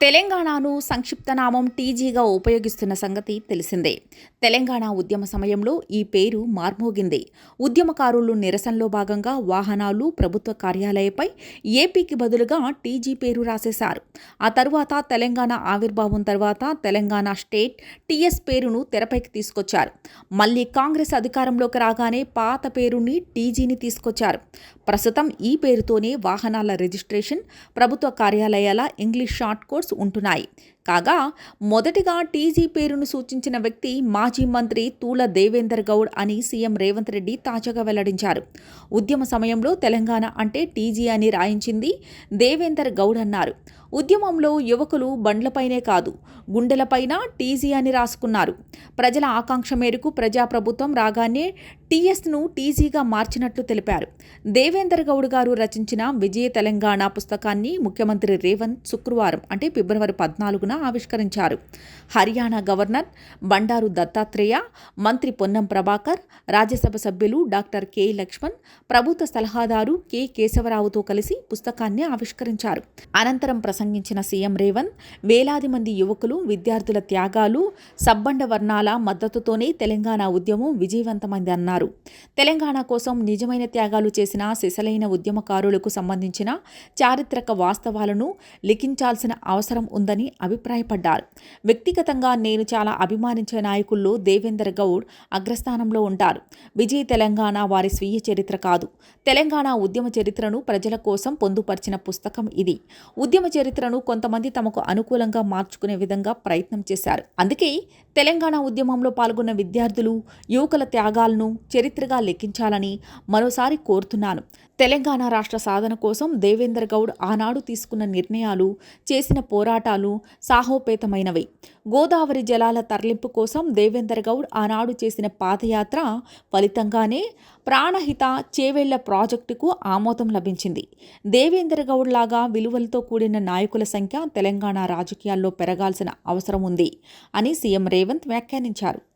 తెలంగాణను సంక్షిప్త నామం టీజీగా ఉపయోగిస్తున్న సంగతి తెలిసిందే. తెలంగాణ ఉద్యమ సమయంలో ఈ పేరు మార్మోగింది. ఉద్యమకారులు నిరసనలో భాగంగా వాహనాలు ప్రభుత్వ కార్యాలయపై ఏపీకి బదులుగా టీజీ పేరు రాసేశారు. ఆ తర్వాత తెలంగాణ ఆవిర్భావం తర్వాత తెలంగాణ స్టేట్ టీఎస్ పేరును తెరపైకి తీసుకొచ్చారు. మళ్ళీ కాంగ్రెస్ అధికారంలోకి రాగానే పాత పేరుని టీజీని తీసుకొచ్చారు. ప్రస్తుతం ఈ పేరుతోనే వాహనాల రిజిస్ట్రేషన్ ప్రభుత్వ కార్యాలయాల ఇంగ్లీష్ షార్ట్ కోర్స్ ఉంటున్నాయి. కాగా మొదటిగా టీజీ పేరును సూచించిన వ్యక్తి మాజీ మంత్రి తూల దేవేందర్ గౌడ్ అని సీఎం రేవంత్ రెడ్డి తాజాగా వెల్లడించారు. ఉద్యమ సమయంలో తెలంగాణ అంటే టీజీ అని రాయించింది దేవేందర్ గౌడ్ అన్నారు. ఉద్యమంలో యువకులు బండ్లపైనే కాదు గుండెలపైన టీజీ అని రాసుకున్నారు. ప్రజల ఆకాంక్ష మేరకు ప్రజాప్రభుత్వం రాగానే టీఎస్ను టీజీగా మార్చినట్లు తెలిపారు. దేవేందర్ గౌడ్ గారు రచించిన విజయ తెలంగాణ పుస్తకాన్ని ముఖ్యమంత్రి రేవంత్ శుక్రవారం అంటే ఫిబ్రవరి పద్నాలుగున ఆవిష్కరించారు. హర్యానా గవర్నర్ బండారు దత్తాత్రేయ మంత్రి పొన్నం ప్రభాకర్ రాజ్యసభ సభ్యులు డాక్టర్ కె లక్ష్మణ్ ప్రభుత్వ సలహాదారు కె కేశవరావుతో కలిసి పుస్తకాన్ని ఆవిష్కరించారు. అనంతరం ప్రసంగించిన సీఎం రేవంత్ వేలాది మంది యువకులు విద్యార్థుల త్యాగాలు సబ్బండ వర్ణాల మద్దతుతోనే తెలంగాణ ఉద్యమం విజయవంతమైంది అన్నారు. తెలంగాణ కోసం నిజమైన త్యాగాలు చేసిన సిసలైన ఉద్యమకారులకు సంబంధించిన చారిత్రక వాస్తవాలను లిఖించాల్సిన అవసరం ఉందని అభిప్రాయపడ్డారు. వ్యక్తిగతంగా నేను చాలా అభిమానించే నాయకుల్లో దేవేందర్ గౌడ్ అగ్రస్థానంలో ఉంటారు. విజయ్ తెలంగాణ వారి స్వీయ చరిత్ర కాదు. తెలంగాణ ఉద్యమ చరిత్రను ప్రజల కోసం పొందుపరిచిన పుస్తకం ఇది. ఉద్యమ చరిత్రను కొంతమంది తమకు అనుకూలంగా మార్చుకునే విధంగా ప్రయత్నం చేశారు. అందుకే తెలంగాణ ఉద్యమంలో పాల్గొన్న విద్యార్థులు యువకుల త్యాగాలను చరిత్రగా లెక్కించాలని మరోసారి కోరుతున్నాను. తెలంగాణ రాష్ట్ర సాధన కోసం దేవేందర్ గౌడ్ ఆనాడు తీసుకున్న నిర్ణయాలు చేసిన పోరాటాలు సాహోపేతమైనవి. గోదావరి జలాల తరలింపు కోసం దేవేందర్ గౌడ్ ఆనాడు చేసిన పాదయాత్ర ఫలితంగానే ప్రాణహిత చేవెళ్ళ ప్రాజెక్టుకు ఆమోదం లభించింది. దేవేందర్ గౌడ్ లాగా విలువలతో కూడిన నాయకుల సంఖ్య తెలంగాణ రాజకీయాల్లో పెరగాల్సిన అవసరం ఉంది అని సీఎం రేవంత్ వ్యాఖ్యానించారు.